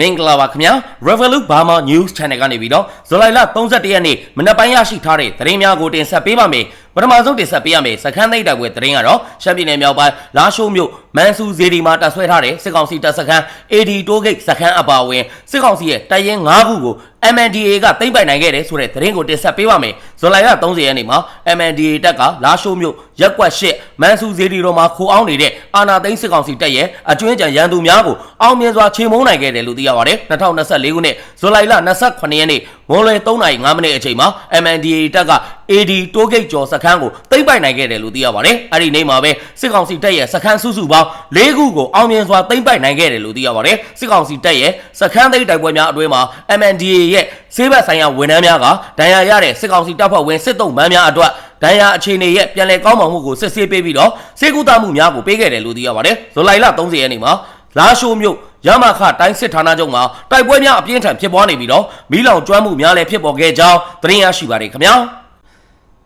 မင်္ဂလာပါခင်ဗျာ Revolut Burma News Channel ကနေပြီးတော့ဇူလိုင်လ31ရက်နေ့မနက်ပိုင်းရရှိထားတဲ့သတင်းများကိုတင်ဆက်ပေးပါမယ်ပထမဆုံးတင်ဆက်ပေးရမယ်စခန်းသိပ်တိုက်ပွဲသတင်းကတော့ရှမ်းပြည်နယ်မြောက်ပိုင်းလာရှိုးမြို့ မန်ဆူဇေဒီမှာတပ်ဆွဲထားတဲ့စစ်ကောင်စီတပ်စခန်း AD တိုးဂိတ်စခန်းအပါအဝင်စစ်ကောင်စီရဲ့တပ်ရင်း၅ခုကို MNDA ကသိမ်းပိုက်နိုင်ခဲ့တယ်ဆိုတဲ့သတင်းကိုတင်ဆက်ပေးပါမယ်ဇူလိုင်လ30ရက်နေ့မှာ MNDA တပ်ကလာရှိုးမြို့ရက်ကွက်၈မန်ဆူဇေဒီတော်မှာခိုအောင်နေတဲ့အာနာသိန်းစစ်ကောင်စီတပ်ရဲ့အကျွင်းကြံရန်သူများကိုအောင်မြင်စွာချေမှုန်းနိုင်ခဲ့တယ်လို့သိရပါတယ်2024ခုနှစ်ဇူလိုင်လ28ရက်နေ့မွန်လွယ်3:05မိနစ်အချိန်မှာ MNDA တပ်က AD တိုးဂိတ်ကျော်စခန်းကိုသိမ်းပိုက်နိုင်ခဲ့တယ်လို့သိရပါတယ်အဲ့ဒီနေ့မှာပဲစစ်ကောင်စီတပ်ရဲ့စခန်းစုစုပေါင်း၄ခုကိုအောင်မြင်စွာသိမ်းပိုက်နိုင်ခဲ့တယ်လို့သိရပါတယ်စစ်ကောင်စီတပ်ရဲ့စခန်းသိမ်းတိုက်ပွဲများအတွင်းမှာ MNDA ရဲ့ဆေးဘက်ဆိုင်ရာဝန်ထမ်းများကဒဏ်ရာရတဲ့စစ်ကောင်စီတပ်ဖွဲ့ဝင်စစ်တုံးမန်းများအတွက်ဒဏ်ရာအခြေအနေရဲ့ပြန်လည်ကောင်းမွန်မှုကိုစစ်ဆေးပေးပြီးတော့စေကူတာမှုများကိုပေးခဲ့တယ်လို့သိရပါတယ်ဇူလိုင်လ30ရက်နေ့မှာလာရှိုးမြို့ရမခတိုင်းစစ်ဌာနချုပ်မှာတိုက်ပွဲများအပြင်းထန်ဖြစ်ပွားနေပြီးတော့မီးလောင်ကျွမ်းမှုများလည်းဖြစ်ပေါ်ခဲ့ကြောင်းသတင်းရရှိပါတယ်ခင်ဗျာ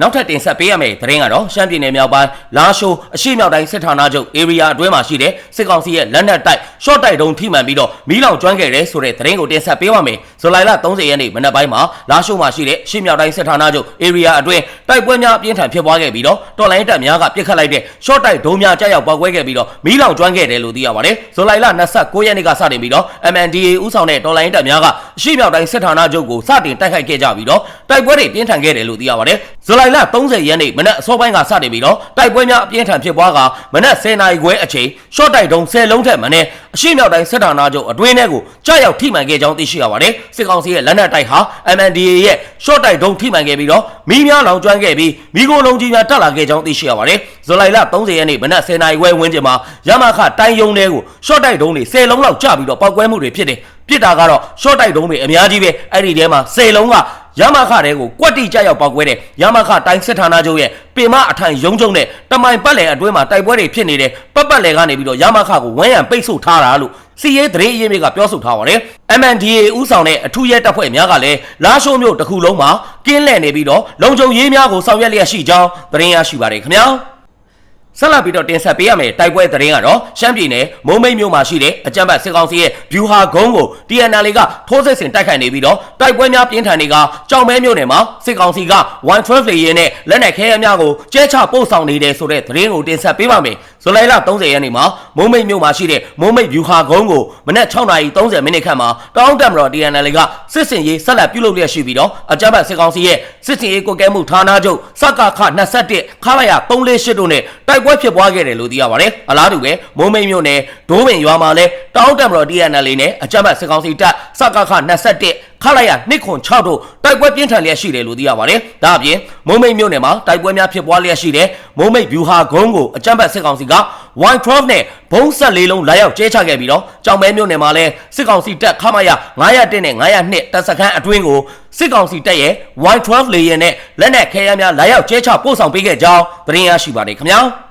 နောက်ထပ်တင်ဆက်ပေးရမယ့်သတင်းကတော့ရှမ်းပြည်နယ်မြောက်ပိုင်းလာရှိုးအရှိမြောက်တိုင်းစစ်ဌာနချုပ် area အတွင်းမှာရှိတဲ့စစ်ကောင်စီရဲ့လက်နက်တိုက် short တိုက်တုံးထိမှန်ပြီးတော့မီးလောင်ကျွမ်းခဲ့တဲ့ဆိုတဲ့သတင်းကိုတင်ဆက်ပေးပါမယ်။ဇူလိုင်လ30ရက်နေ့မနက်ပိုင်းမှာလာရှိုးမှာရှိတဲ့အရှိမြောက်တိုင်းစစ်ဌာနချုပ် area အတွင်းတိုက်ပွဲများအပြင်းထန်ဖြစ်ပွားခဲ့ပြီးတော့တော်လိုင်းတပ်များကပစ်ခတ်လိုက်တဲ့ short တိုက်ဒုံးများကြားရောက်ပေါက်ကွဲခဲ့ပြီးတော့မီးလောင်ကျွမ်းခဲ့တယ်လို့သိရပါတယ်။ဇူလိုင်လ29ရက်နေ့ကစတင်ပြီးတော့ MNDA ဦးဆောင်တဲ့တော်လိုင်းတပ်များကအရှိမြောက်တိုင်းစစ်ဌာနချုပ်ကိုစတင်တိုက်ခိုက်ခဲ့ကြပြီးတော့တိုက်ပွဲတွေပြင်းထန်ခဲ့တယ်လို့သိရပါတယ်။ဇူလိုင်လ30ရက်နေ့မနက်အစောပိုင်းကစတင်ပြီးတော့တိုက်ပွဲများအပြင်းထန်ဖြစ်ပွားကမနက်10နာရီခွဲအချိန် short တိုက်ဒုံး10လုံးထက်မနည်းအရှိမြောက်တိုင်းစစ်ဌာနချုပ်အတွင်းထဲကိုကြားရောက်ထိမှန်ခဲ့ကြောင်းသိရှိရပါတယ်။စစ်ကောင်စီရဲ့လက်နက်တိုက်ဟာ MNDA ရဲ့ short တိုက်ဒုံးထိမှန်ခဲ့ပြီးတော့မီးများလောင်ကျွမ်းခဲ့ပြီးမီးကိုလုံးကြီးများတက်လာခဲ့ကြောင်းသိရှိရပါတယ်။ဇူလိုင်လ30ရက်နေ့မနက်10နာရီခွဲဝန်းကျင်မှာရမခတိုင်းယုံထဲကို short တိုက်ဒုံးတွေ10လုံးလောက်ကျပြီးတော့ပောက်ကွဲမှုတွေဖြစ်တယ်။ပြစ်တာကတော့ short တိုက်ဒုံးတွေအများကြီးပဲအဲ့ဒီထဲမှာ10လုံးက ရမခတဲ့ကိုကွက်တိကြရောက်ပောက်ကွဲတဲ့ရမခတိုင်းစစ်ဌာနချုပ်ရဲ့ပင်မအထိုင်ရုံးချုပ်နဲ့တမိုင်ပတ်လည်အတွင်းမှာတိုက်ပွဲတွေဖြစ်နေတဲ့ပတ်ပတ်လည်ကနေပြီးတော့ရမခကိုဝမ်းရံပိတ်ဆို့ထားတာလို့စီရဲသတင်းအရင်းမြစ်ကပြောဆိုထားပါတယ် MNDA ဥဆောင်တဲ့အထူးရဲတပ်ဖွဲ့များကလည်းလာရှိုးမြို့တစ်ခုလုံးမှာကင်းလှည့်နေပြီးတော့လုံခြုံရေးများကိုဆောင်ရွက်လျက်ရှိကြောင်းသတင်းရရှိပါတယ်ခင်ဗျာ ဆက်လက်ပြီးတော့တင်ဆက်ပေးရမယ်တိုက်ပွဲသတင်းကတော့ရှမ်းပြည်နယ်မုံမိတ်မြို့မှာရှိတဲ့အကြမ်းဖက်စစ်ကောင်စီရဲ့ဗျူဟာဂုံးကို TNL ကထိုးစစ်ဆင်တိုက်ခိုက်နေပြီးတော့တိုက်ပွဲများပြင်းထန်နေကကြောင်မဲမြို့နယ်မှာစစ်ကောင်စီက112လေရင်နဲ့လက်နက်ခဲယမ်းများကိုကျဲချပို့ဆောင်နေတယ်ဆိုတဲ့သတင်းကိုတင်ဆက်ပေးပါမယ်ဇူလိုင်လ30ရက်နေ့မှာမုံမိတ်မြို့မှာရှိတဲ့မုံမိတ်ဗျူဟာဂုံးကိုမနက်6:30မိနစ်ခန့်မှာတောင်းတမတော် TNL ကစစ်စင်ရေးဆက်လက်ပြုလုပ်လျက်ရှိပြီးတော့အကြမ်းဖက်စစ်ကောင်စီရဲ့စစ်စင်ရေးကိုကဲမှုဌာနချုပ်စကခ21ခလာရ348တို့နဲ့တိုက်ပွဲဖြစ်ပွားခဲ့တယ်လို့သိရပါတယ်။အလားတူပဲမုံမိတ်မြို့နယ်ဒိုးပင်ရွာမှာလည်းတောင်းတမတော် TNL နဲ့အကြမ်းဖက်စစ်ကောင်စီတပ်စကခ21ခလာရ206တို့တိုက်ပွဲပြင်းထန်လျက်ရှိတယ်လို့သိရပါတယ်။ဒါအပြင်မုံမိတ်မြို့နယ်မှာတိုက်ပွဲများဖြစ်ပွားလျက်ရှိတဲ့မုံမိတ်ဗျူဟာဂုံးကိုအကြမ်းဖက်စစ်ကောင်စီက112 နဲ့ဘုံဆက်လေးလုံးလာရောက်ကျဲချခဲ့ပြီးတော့ကြောင်မဲမြို့နယ်မှာလည်းစစ်ကောင်စီတပ်ခမရ901နဲ့902တပ်စခန်းအတွင်းကိုစစ်ကောင်စီတပ်ရဲ့112 လေယာဉ်နဲ့လက်နက်ခဲယမ်းများလာရောက်ကျဲချပို့ဆောင်ပေးခဲ့ကြောင်းသတင်းရရှိပါတယ်ခင်ဗျာ။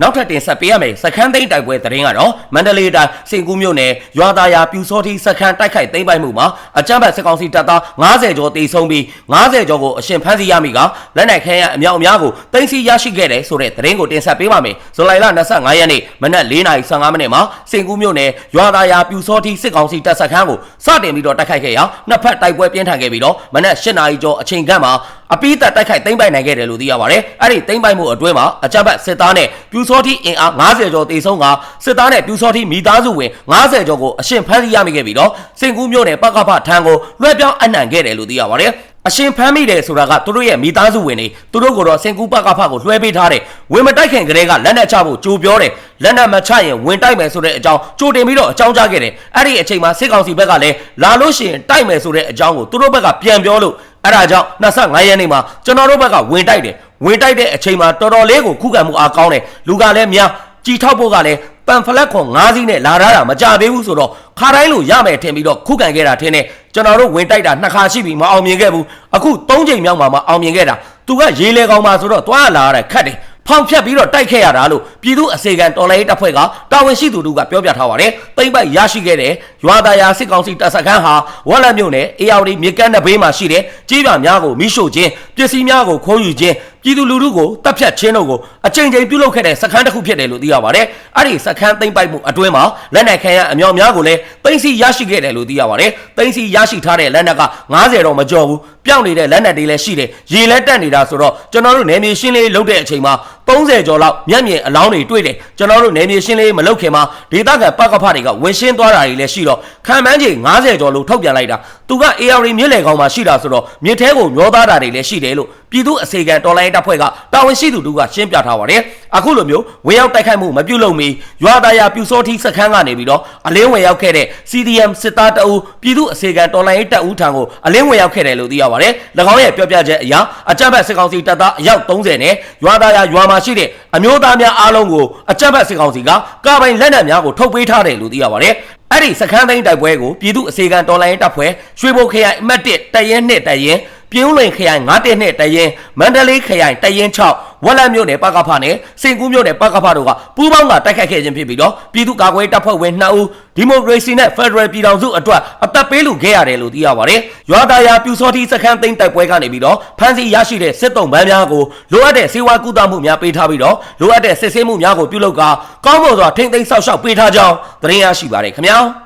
နောက်ထပ်တင်ဆက်ပေးရမယ်စခန်းသိမ်းတိုက်ပွဲသတင်းကတော့မန္တလေးတိုင်းစင်ကူးမြို့နယ်ရွာသားယာပြူစောတိစခန်းတိုက်ခိုက်သိမ်းပိုက်မှုမှာအကြမ်းဖက်စစ်ကောင်စီတပ်သား90ကျော်တေဆုံးပြီး90ကျော်ကိုအရှင်ဖမ်းဆီးရမိကလက်နက်ခဲယမ်းအမြောက်အများကိုတင်စီရရှိခဲ့တယ်ဆိုတဲ့သတင်းကိုတင်ဆက်ပေးပါမယ်ဇူလိုင်လ25ရက်နေ့မနက်4:15မိနစ်မှာစင်ကူးမြို့နယ်ရွာသားယာပြူစောတိစစ်ကောင်စီတပ်စခန်းကိုစတင်ပြီးတော့တိုက်ခိုက်ခဲ့ရာနှစ်ဖက်တိုက်ပွဲပြင်းထန်ခဲ့ပြီးတော့မနက်8:00ကျော်အချိန်ခန့်မှာအပိသက်တိုက်ခိုက်သိမ်းပိုက်နိုင်ခဲ့တယ်လို့သိရပါတယ်အဲ့ဒီသိမ်းပိုက်မှုအတွင်းမှာအကြမ်းဖက်စစ်သားနဲ့ပြူစောတိအင်အား90ကျော်တေဆုံးကစစ်သားနဲ့ပြူစောတိမိသားစုဝင်90ကျော်ကိုအရှင်ဖမ်းဆီးရမိခဲ့ပြီးတော့စင်ကူးမြို့နယ်ပကဖထံကိုလွှဲပြောင်းအနှံခဲ့တယ်လို့သိရပါတယ်အရှင်ဖမ်းမိတယ်ဆိုတာကသူတို့ရဲ့မိသားစုဝင်တွေသူတို့ကိုတော့စင်ကူးပကဖကိုလွှဲပေးထားတယ်ဝင်မတိုက်ခင်ကလေးကလက်နက်ချဖို့ကြိုးပြောတယ်လက်နက်မချရင်ဝင်တိုက်မယ်ဆိုတဲ့အကြောင်းကြိုတင်ပြီးတော့အကြောင်းကြားခဲ့တယ်အဲ့ဒီအချိန်မှာစစ်ကောင်စီဘက်ကလည်းလာလို့ရှိရင်တိုက်မယ်ဆိုတဲ့အကြောင်းကိုသူတို့ဘက်ကပြန်ပြောလို့ အဲ့ဒါကြောင့်25ရက်နေ့မှာကျွန်တော်တို့ဘက်ကဝင်တိုက်တယ်ဝင်တိုက်တဲ့အချိန်မှာတော်တော်လေးကိုခုခံမှုအားကောင်းတယ်လူကလည်းများကြည်ထောက်ဖို့ကလည်းပန်ဖလက်ခွန်၅စီးနဲ့လာထားတာမကြသေးဘူးဆိုတော့ခါတိုင်းလိုရမယ်ထင်ပြီးတော့ခုခံခဲ့တာထင်တယ်ကျွန်တော်တို့ဝင်တိုက်တာနှစ်ခါရှိပြီမအောင်မြင်ခဲ့ဘူးအခု၃ချိန်မြောက်မှာမအောင်မြင်ခဲ့တာသူကရေလေကောင်မှာဆိုတော့တွားလာရတာခတ်တယ် ဖောင်ဖြတ်ပြီးတော့တိုက်ခဲ့ရတာလို့ပြည်သူအစေခံတော်လိုင်းတပ်ဖွဲ့ကတာဝန်ရှိသူတို့ကပြောပြထားပါတယ်။တိမ့်ပိုက်ရရှိခဲ့တဲ့ရွာသားယာစစ်ကောင်စီတပ်စခန်းဟာဝက်လက်မြို့နယ်အေယာဝတီမြေကမ်းတဲ့ဘေးမှာရှိတဲ့ကြေးပြများကိုမိရှို့ခြင်းပစ္စည်းများကိုခိုးယူခြင်း ပြည်သူလူထုကိုတပ်ဖြတ်ခြင်းတို့ကိုအကြိမ်ကြိမ်ပြုလုပ်ခဲ့တဲ့စခန်းတစ်ခုဖြစ်တယ်လို့သိရပါတယ်အဲ့ဒီစခန်းသိမ်းပိုက်မှုအတွင်းမှာလက်နက်ခဲယမ်းအမြောက်များကိုလည်းသိမ်းဆီးရရှိခဲ့တယ်လို့သိရပါတယ်သိမ်းဆီးရရှိထားတဲ့လက်နက်က90တော့မကျော်ဘူးပြောင်းနေတဲ့လက်နက်တွေလည်းရှိတယ်ရေလဲတက်နေတာဆိုတော့ကျွန်တော်တို့နယ်မြေရှင်းလေးလုပ်တဲ့အချိန်မှာ30ကျော်လောက်မျက်မြင်အလောင်းတွေတွေ့တယ်ကျွန်တော်တို့နယ်မြေရှင်းလေးမလုပ်ခင်မှာဒေသခံပကဖတွေကဝင်ရှင်းသွားတာတွေလည်းရှိတော့ခံမှန်းချိန်90ကျော်လို့ထုတ်ပြန်လိုက်တာသူက AR မြစ်လေကောင်မှာရှိတာဆိုတော့မြစ်ထဲကိုမျောသားတာတွေလည်းရှိတယ်လို့ပြည်သူအစေခံတော်လိုင်းတပ်ဖွဲ့ကတာဝန်ရှိသူတို့ကရှင်းပြထားပါတယ်အခုလိုမျိုးဝင်ရောက်တိုက်ခိုက်မှုမပြုလုပ်မီရွာသားရပြူစောတိစခန်းကနေပြီးတော့အလင်းဝင်ရောက်ခဲ့တဲ့ CDM စစ်သားတအူပြည်သူအစေခံတော်လိုင်းတပ်ဦးထံကိုအလင်းဝင်ရောက်ခဲ့တယ်လို့သိရပါတယ်၎င်းရဲ့ပြောပြချက်အရအကြမ်းဖက်စစ်ကောင်စီတပ်သားအယောက်30နဲ့ရွာသားရရွာမှာရှိတဲ့အမျိုးသားများအားလုံးကိုအကြမ်းဖက်စစ်ကောင်စီကကာပိုင်လက်နက်များကိုထုတ်ပေးထားတယ်လို့သိရပါတယ်အဲ့ဒီစခန်းသိမ်းတိုက်ပွဲကိုပြည်သူအစေခံတော်လိုင်းတပ်ဖွဲ့ရွှေဘိုခရိုင်အမှတ်1တရင်နှစ်တရင် ပြင်းဦးလိန်ခရိုင်9တက်နှစ်တရင်မန္တလေးခရိုင်တရင်6ဝက်လက်မြို့နယ်ပကဖနဲ့စင်ကူးမြို့နယ်ပကဖတို့ကပူးပေါင်းကတိုက်ခိုက်ခဲ့ခြင်းဖြစ်ပြီးတော့ပြည်သူ့ကာကွယ်တပ်ဖွဲ့ဝင်2ဦးဒီမိုကရေစီနဲ့ဖက်ဒရယ်ပြည်ထောင်စုအတွက်အသက်ပေးလူခဲ့ရတယ်လို့သိရပါတယ်။ရွာသားယာပြူစောတိစခန်းသိမ်းတိုက်ပွဲကနေပြီးတော့ဖမ်းဆီးရရှိတဲ့စစ်တုံးပန်းများကိုလိုအပ်တဲ့စေဝါကူတာမှုများပေးထားပြီးတော့လိုအပ်တဲ့စစ်ဆေးမှုများကိုပြုလုပ်ကာကောင်းမွန်စွာထိမ့်သိမ်းဆောက်ရှောက်ပေးထားကြောင်းသတင်းရရှိပါတယ်ခင်ဗျာ။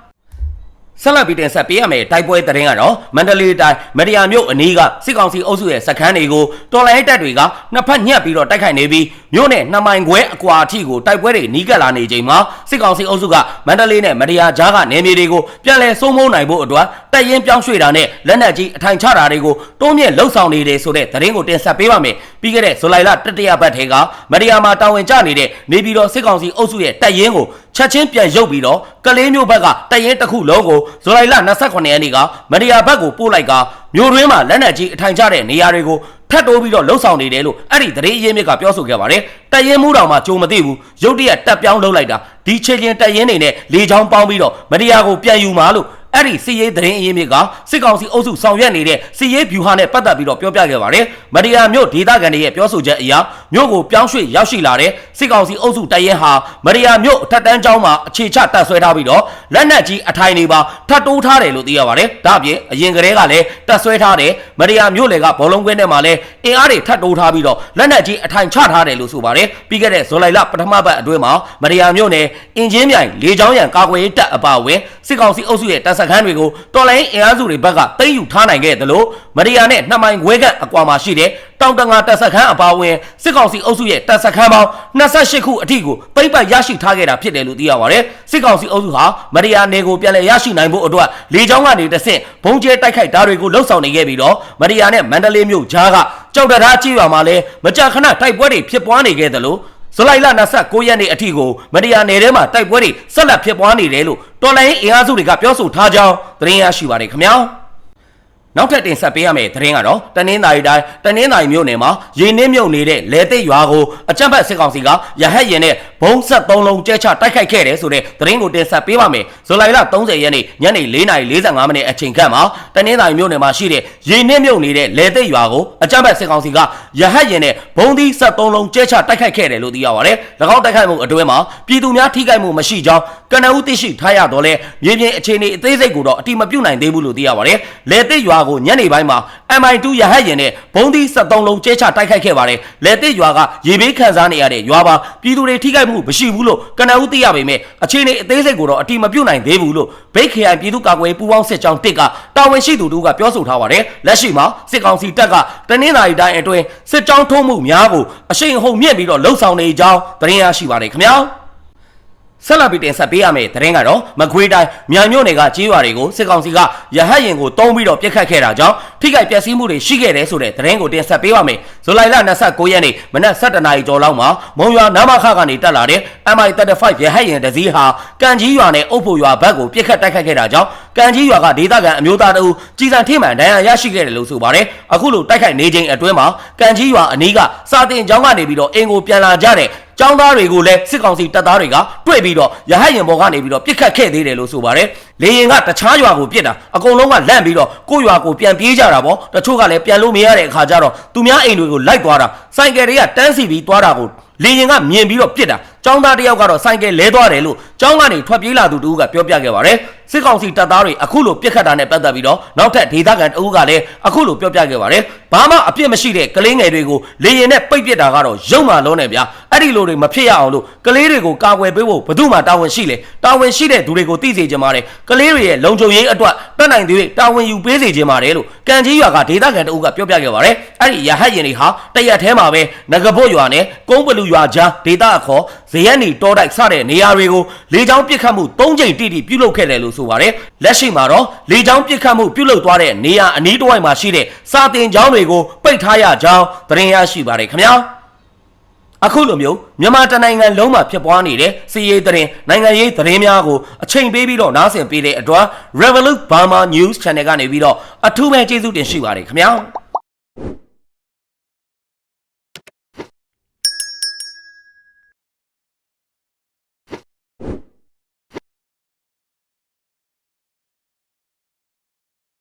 ဆက်လက်ပြီးတင်ဆက်ပေးရမယ်တိုက်ပွဲသတင်းကတော့မန္တလေးတိုင်းမရယာမြို့အနီးကစစ်ကောင်စီအုပ်စုရဲ့စခန်းတွေကိုတော်လိုင်းတပ်တွေကနှစ်ဖက်ညှက်ပြီးတော့တိုက်ခိုက်နေပြီးမြို့နယ်နှစ်မိုင်ခွဲအကွာအထိကိုတိုက်ပွဲတွေနီးကပ်လာနေချိန်မှာစစ်ကောင်စီအုပ်စုကမန္တလေးနဲ့မရယာကြားကနေမြေတွေကိုပြန်လည်စိုးမိုးနိုင်ဖို့အတွက်တပ်ရင်းပြောင်းရွှေ့တာနဲ့လက်နက်ကြီးအထိုင်ချတာတွေကိုတွန်းမြင့်လှုပ်ဆောင်နေတယ်ဆိုတဲ့သတင်းကိုတင်ဆက်ပေးပါမယ်ပြီးခဲ့တဲ့ဇူလိုင်လတတိယပတ်ထဲကမရယာမှာတာဝန်ကျနေတဲ့နေပြည်တော်စစ်ကောင်စီအုပ်စုရဲ့တပ်ရင်းကိုချက်ချင်းပြန်ရုပ်ပြီးတော့ကလေးမျိုးဘက်ကတပ်ရင်းတစ်ခုလုံးကိုဇူလိုင်လ28ရက်နေ့ကမရယာဘက်ကိုပို့လိုက်ကမြို့တွင်းမှာလက်နက်ကြီးအထိုင်ချတဲ့နေရာတွေကိုထပ်တိုးပြီးတော့လှုပ်ဆောင်နေတယ်လို့အဲ့ဒီသတင်းအရင်းမြစ်ကပြောဆိုခဲ့ပါတယ်တပ်ရင်းမှုတော်မှာကြုံမသိဘူးရုတ်တရက်တက်ပြောင်းလှုပ်လိုက်တာဒီချေချင်းတပ်ရင်းနေနဲ့လေချောင်းပေါင်းပြီးတော့မရယာကိုပြန်ယူမှာလို့အဲ့ဒီစီရေးသတင်းအရင်းမြစ်ကစစ်ကောင်စီအုပ်စုဆောင်ရွက်နေတဲ့စီရေးဗျူဟာနဲ့ပတ်သက်ပြီးတော့ပြောပြခဲ့ပါတယ်။မဒီယာမြို့ဒေသခံတွေရဲ့ပြောဆိုချက်အရမြို့ကိုပြောင်းရွှေ့ရောက်ရှိလာတဲ့ စစ်ကောင်စီအုပ်စုတပ်ရင်းဟာမဒီယာမြို့အထက်တန်းကျောင်းမှာအခြေချတပ်ဆွဲထားပြီးတော့လက်နက်ကြီးအထိုင်တွေပါထပ်တိုးထားတယ်လို့သိရပါတယ်။ဒါအပြင်အရင်ကတည်းကလည်းတပ်ဆွဲထားတဲ့မဒီယာမြို့လေကဘောလုံးကွင်းထဲမှာလည်းအင်အားတွေထပ်တိုးထားပြီးတော့လက်နက်ကြီးအထိုင်ချထားတယ်လို့ဆိုပါတယ်။ပြီးခဲ့တဲ့ဇူလိုင်လပထမပတ်အတွင်းမှာမဒီယာမြို့နယ်အင်ဂျင်မြိုင်လေချောင်းရံကာကွယ်ရေးတပ်အပါအဝင်စစ်ကောင်စီအုပ်စုရဲ့တပ်စခန်းတွေကိုတော်လိုင်းအင်အားစုတွေဘက်ကသိမ်းယူထားနိုင်ခဲ့တယ်လို့မဒီယာနဲ့နှစ်မိုင်ခွဲကအကွာမှာရှိတဲ့တောင်တငါတပ်စခန်းအပါအဝင်စစ်ကောင်စီအုပ်စုရဲ့တပ်စခန်းပေါင်း28ခုအထိကိုသိမ်းပိုက်ရရှိထားခဲ့တာဖြစ်တယ်လို့သိရပါတယ်စစ်ကောင်စီအုပ်စုဟာမဒီယာနယ်ကိုပြန်လည်ရရှိနိုင်ဖို့အတွက်လေကြောင်းကနေတဆင့်ဘုံကျဲတိုက်ခိုက်တာတွေကိုလှုပ်ဆောင်နေခဲ့ပြီးတော့မဒီယာနဲ့မန္တလေးမြို့ကြားကကြောက်တရားကြီးရွာမှာလည်းမကြာခဏတိုက်ပွဲတွေဖြစ်ပွားနေခဲ့တယ်လို့ဇူလိုင်လ29ရက်နေ့အထိကိုမဒီယာနယ်ထဲမှာတိုက်ပွဲတွေဆက်လက်ဖြစ်ပွားနေတယ်လို့တော်လိုင်းအင်အားစုတွေကပြောဆိုထားကြောင်းသတင်းရရှိပါတယ်ခင်ဗျာ နောက်ထပ်တင်ဆက်ပေးရမယ့်သတင်းကတော့တနင်္သာရီတိုင်းတနင်္သာရီမြို့နယ်မှာရေနစ်မြုပ်နေတဲ့လေသိက်ရွာကိုအကြမ်းဖက်စစ်ကောင်စီကရဟတ်ရင်နဲ့ဘုံဆက်သုံးလုံးကျဲချတိုက်ခိုက်ခဲ့တယ်ဆိုတဲ့သတင်းကိုတင်ဆက်ပေးပါမယ်ဇူလိုင်လ30ရက်နေ့ညနေ4:45မိနစ်အချိန်ခန့်မှာတနင်္သာရီမြို့နယ်မှာရှိတဲ့ရေနစ်မြုပ်နေတဲ့လေသိက်ရွာကိုအကြမ်းဖက်စစ်ကောင်စီကရဟတ်ရင်နဲ့ဘုံသီးဆက်သုံးလုံးကျဲချတိုက်ခိုက်ခဲ့တယ်လို့သိရပါတယ်၎င်းတိုက်ခိုက်မှုအတွင်းမှာပြည်သူများထိခိုက်မှုမရှိကြောင်းကနဦးသိရှိထားရတော့လဲမြေပြင်အခြေအနေအသေးစိတ်ကိုတော့အတိမပြုတ်နိုင်သေးဘူးလို့သိရပါတယ်လေသိက်ရွာကိုညနေပိုင်းမှာ MI2 ရဟတ်ရင်နဲ့ဘုံသီး73လုံးကျဲချတိုက်ခိုက်ခဲ့ပါတယ်။လက်တစ်ရွာကရေဘေးခံစားနေရတဲ့ရွာပါပြည်သူတွေထိခိုက်မှုမရှိဘူးလို့ကနဦးသိရပေမဲ့အခြေအနေအသေးစိတ်ကိုတော့အတိမပြုတ်နိုင်သေးဘူးလို့ဘိတ်ခရိုင်ပြည်သူ့ကာကွယ်ပူးပေါင်းစစ်ကြောင်းတစ်ကတာဝန်ရှိသူတို့ကပြောဆိုထားပါတယ်။လက်ရှိမှာစစ်ကောင်စီတပ်ကတနင်္လာရီတိုင်းအတွင်းစစ်ကြောင်းထုံးမှုများကိုအရှိန်အဟုန်မြင့်ပြီးတော့လှုပ်ဆောင်နေကြောင်းသတင်းရရှိပါတယ်ခင်ဗျာ။ ဆက်လက်ပြီးတင်ဆက်ပေးရမယ့်သတင်းကတော့မကွေးတိုင်းမြိုင်မြို့နယ်ကကြေးရွာတွေကိုစစ်ကောင်စီကရဟတ်ရင်ကိုတုံးပြီးတော့ပြစ်ခတ်ခဲ့တာကြောင့်ထိခိုက်ပျက်စီးမှုတွေရှိခဲ့တယ်ဆိုတဲ့သတင်းကိုတင်ဆက်ပေးပါမယ်။ဇူလိုင်လ29ရက်နေ့မနက်7:00နာရီကျော်လောက်မှာမုံရွာနမခကနေတက်လာတဲ့ MI35 ရဟတ်ရင်တစ်စီးဟာကံကြီးရွာနဲ့အုပ်ဖို့ရွာဘက်ကိုပြစ်ခတ်တိုက်ခတ်ခဲ့တာကြောင့်ကံကြီးရွာကဒေသခံအမျိုးသားတအူကြီးစံထိမှန်ဒဏ်ရာရရှိခဲ့တယ်လို့ဆိုပါတယ်။အခုလိုတိုက်ခိုက်နေချိန်အတွင်းမှာကံကြီးရွာအနီးကစာတင်ကျောင်းကနေပြီးတော့အင်ကိုပြန်လာကြတဲ့ចောင်းသားတွေကိုလည်းစစ်ကောင်စီတပ်သားတွေကတွေ့ပြီးတော့ရဟတ်ရင်ဘော်ကနေပြီးတော့ပြစ်ခတ်ခဲ့သေးတယ်လို့ဆိုပါတယ်။လေရင်ကတခြားရွာကိုပြစ်တာအကုန်လုံးကလန့်ပြီးတော့ကိုယ့်ရွာကိုပြန်ပြေးကြတာပေါ့။တချို့ကလည်းပြန်လို့မရတဲ့အခါကျတော့သူများအိမ်တွေကိုလိုက်သွားတာစိုက်ကယ်တွေကတန်းစီပြီးသွားတာကိုလေရင်ကမြင်ပြီးတော့ပြစ်တာ ចောင်းသားတယောက်ကတော့စိုက်ကယ်လဲသွားတယ်လို့ចောင်းကနေထွက်ပြေးလာသူတူကပြောပြခဲ့ပါတယ်။ စစ်ကောင်စီတပ်သားတွေအခုလိုပြစ်ခတ်တာနဲ့ပတ်သက်ပြီးတော့နောက်ထပ်ဒေသခံတအုပ်ကလည်းအခုလိုပြောပြခဲ့ပါတယ်ဘာမှအပြစ်မရှိတဲ့ကလေးငယ်တွေကိုလေရင်နဲ့ပိတ်ပစ်တာကတော့ရုံမာလုံးနဲ့ဗျာအဲ့ဒီလိုတွေမဖြစ်ရအောင်လို့ကလေးတွေကိုကာကွယ်ပေးဖို့ဘယ်သူမှတာဝန်ရှိလေတာဝန်ရှိတဲ့သူတွေကိုသိစေချင်ပါတယ်ကလေးတွေရဲ့လုံခြုံရေးအတွက်တက်နိုင်သေးတာဝန်ယူပေးစေချင်ပါတယ်လို့ကံကြီးရွာကဒေသခံတအုပ်ကပြောပြခဲ့ပါတယ်အဲ့ဒီရဟတ်ရင်တွေဟာတရက်ထဲမှာပဲငကပုတ်ရွာနဲ့ကုန်းပလူရွာကြားဒေသအခေါ်ဇယက်နီတောတိုက်စတဲ့နေရာတွေကိုလေကြောင်းပစ်ခတ်မှု၃ကြိမ်တိတိပြုလုပ်ခဲ့တယ်လို့ဆိုပါတယ်လက်ရှိမှာတော့လေကြောင်းပစ်ခတ်မှုပြုလုပ်သွားတဲ့နေရာအနီးတစ်ဝိုက်မှာရှိတဲ့စာတင်ကျောင်းတွေကိုပိတ်ထားရကြောင်းသတင်းရရှိပါတယ်ခင်ဗျာအခုလိုမျိုးမြန်မာတနိုင်ငံလုံးမှာဖြစ်ပွားနေတဲ့စီးရေးသတင်းနိုင်ငံရေးသတင်းများကိုအချိန်ပေးပြီးတော့နားဆင်ပေးတဲ့အတွက် Revolut Burma News Channel ကနေပြီးတော့အထူးပဲကျေးဇူးတင်ရှိပါတယ်ခင်ဗျာ